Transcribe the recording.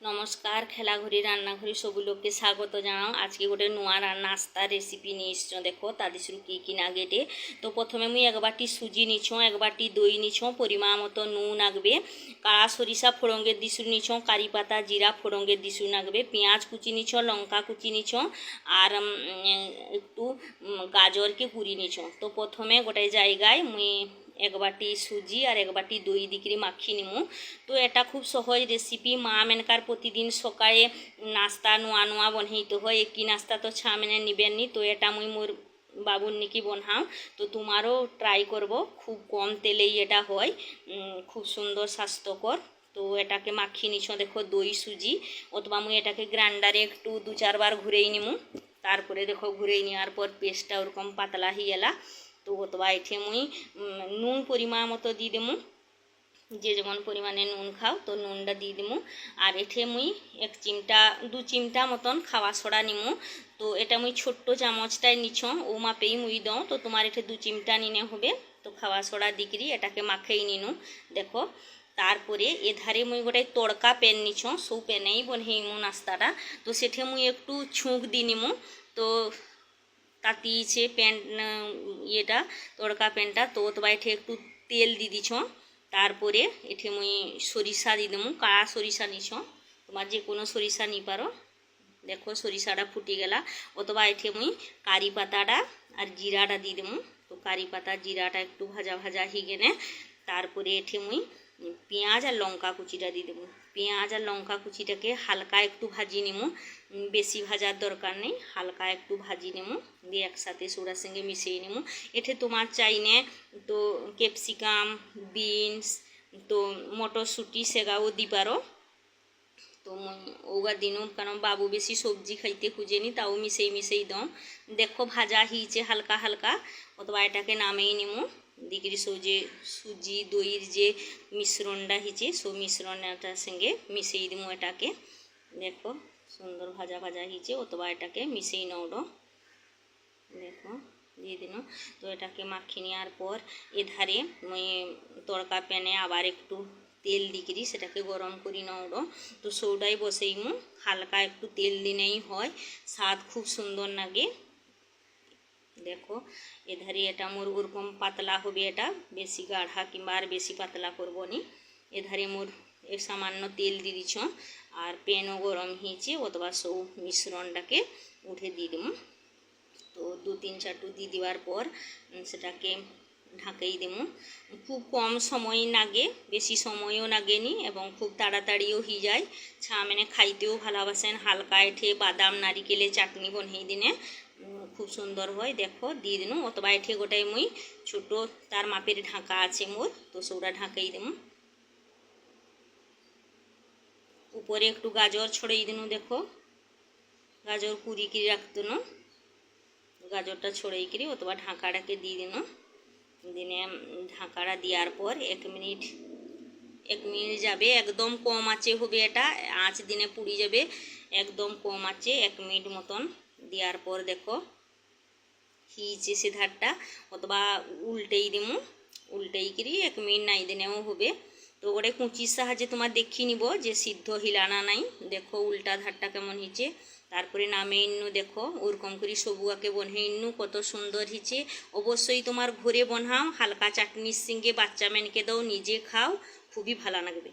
নমস্কার খেলাঘড়ি রান্নাঘড়ি সবু লোককে স্বাগত জানাও। আজকে গোটে নূয়া নাস্তা রেসিপি নিয়ে এসছ দেখো, তাদের কী কী নাগেটে। তো প্রথমে মুই এক বাটি সুজি নিছ, এক বাটি দই নিছ, পরিমাণ মতো নুন আগবে কাড়া সরিষা ফোড়ঙ্গের দিশু নিছ, কারি পাতা, জিরা ফোড়ঙ্গের দিশু নাগবে, পেঁয়াজ কুচি নিছ, লঙ্কা কুচি নিছ, আর একটু গাজরকে কুড়ি নিছ। তো প্রথমে গোটাই জায়গায় মুই এক বাটি সুজি আর এক বাটি দই দিকরি মাখি নিমু তো এটা খুব সহজ রেসিপি মা মেনকার প্রতিদিন সকালে নাস্তা নোয়া নোয়া বনাইতে হয় একই নাস্তা তো ছা মেনে নিবেননি তো এটা মুই মোর বাবুর নিকি বনহাও তো তোমারও ট্রাই করব খুব কম তেলেই এটা হয় খুব সুন্দর স্বাস্থ্যকর তো এটাকে মাখি নিছ দেখো দই সুজি অথবা মুই এটাকে গ্রাইন্ডারে একটু দু চারবার ঘুরেই নিমু তারপরে দেখো ঘুরেই নেওয়ার পর পেস্টটা ওরকম পাতলা হয়ে গেলা তো অথবা এঠে মুই নুন পরিমাণ মতো দিয়ে দেবো যে যেমন পরিমাণে নুন খাও, তো নুনটা দিয়ে দিমু। আর এঠে মুই এক চিমটা, দু চিমটা মতন খাওয়া সড়া নিমু। তো এটা মুই ছোট্ট চামচটাই নিছ, ও মাপেই মুই দও। তো তোমার এঠে দু চিমটা নিনে হবে। তো খাওয়া সড়া দিকরি এটাকে মাখেই নিনু, দেখো। তারপরে এধারে মুই গোটাই তড়কা প্যান নিছ, সৌ প্যানেই বনহেইমু নাস্তাটা। তো সেঠে মুই একটু ছুঁক দি নিমু। তো তাতিয়েছে প্যান্ট ইয়েটা, তড়কা প্যানটা। তো এঠে একটু তেল দি দিছ। তারপরে এঠে মুই সরিষা দি দেবো। কাড়া সরিষা নিছ? তোমার যে কোনো সরিষা নি পারো। দেখো সরিষাটা ফুটি গেলা। অথবা এঠে মুই কারি পাতাটা আর জিরাটা দিয়ে দেবো। তো কারি পাতা, জিরাটা একটু ভাজা ভাজা গেলে তারপরে এঠে মুই পেঁয়াজ আর লঙ্কা কুচিটা দিয়ে দেবো। পেঁয়াজ আর লঙ্কা কুচিটাকে হালকা একটু ভাজি নেব বেশি ভাজার দরকার নেই, হালকা একটু ভাজি নেব দিয়ে একসাথে সোড়ার সঙ্গে মিশিয়ে নেব এঠে তোমার চাইনে তো ক্যাপসিকাম, বিনস, তো মটরশুঁটি, সেগাও দি পারো। তো ওগা দিনু, কারণ বাবু বেশি সবজি খাইতে খুঁজেনি তাও মিশাই মিশাই দম দেখো ভাজা হিয়েছে হালকা হালকা, অথবা এটাকে নামেই নিমু। সো যে সুজি, দইয়ের যে মিশ্রণটা হিচে, সো মিশ্রণটার সঙ্গে মিশিয়ে দিমু এটাকে। দেখো, সুন্দর ভাজা ভাজা হিচে, অথবা এটাকে মিশিয়ে নৌড়ো দেখো, দিয়ে দিন তো এটাকে মাখিয়ে নেওয়ার পর এধারে মুই তড়কা প্যানে আবার একটু তেল দিকরি, সেটাকে গরম করি নৌড়ো তো সৌটাই বসেইমু, হালকা একটু তেল দিনেই হয়। স্বাদ খুব সুন্দর লাগে। দেখো, এধারে এটা মোর ওরকম পাতলা হবে এটা, বেশি গাঢ়া কিংবা আর বেশি পাতলা করব নি। এধারে মোর সামান্য তেল দিয়ে দিছ, আর প্যানও গরম হয়েছে, অথবা সৌ মিশ্রণটাকে উঠে দিয়ে দেবো তো দু তিন চারটু দিয়ে দেওয়ার পর সেটাকে ঢাকাই দেবো খুব কম সময় লাগে বেশি সময়ও লাগেনি এবং খুব তাড়াতাড়িও হয়ে যায়। ছা মানে খাইতেও ভালোবাসেন, হালকা এঠে বাদাম নারিকেলে চাটনি বনিয়ে দিনে। খুব সুন্দর হয়, দেখো, দিয়ে দিন। অথবা এঠে গোটাই মুই ছোট, তার মাপের ঢাকা আছে মোর, তো সেটা ঢাকাই দেবো উপরে একটু গাজর ছড়িয়ে দিন, দেখো। গাজর কুড়ি কিরি রাখতো না গাজরটা ছড়িয়ে কিরি, অথবা ঢাকাটাকে দিয়ে দিন। দিনে ঢাকাটা দেওয়ার পর এক মিনিট এক মিনিট যাবে, একদম কম আছে হবে এটা আঁচ দিনে পুড়ি যাবে, একদম কম আছে, এক মিনিট মতন দেওয়ার পর দেখো। হিচে সে ধারটা, অথবা উল্টেই দিমু, উল্টেই কিরি, এক মিনিট নাই দিনেও হবে। তো ওটা কুচির সাহায্যে তোমার দেখিয়ে নিব যে সিদ্ধ হিলানা নাই। দেখো উল্টা ধারটা কেমন হিচে। তারপরে নামে ইন্নু দেখো, ওরকম করে সবুয়াকে বনে ইন্নু, কত সুন্দর হিচে। অবশ্যই তোমার ঘরে বনাও হালকা চাটনির সঙ্গে বাচ্চা মেনকে দাও, নিজে খাও, খুবই ভালো লাগবে।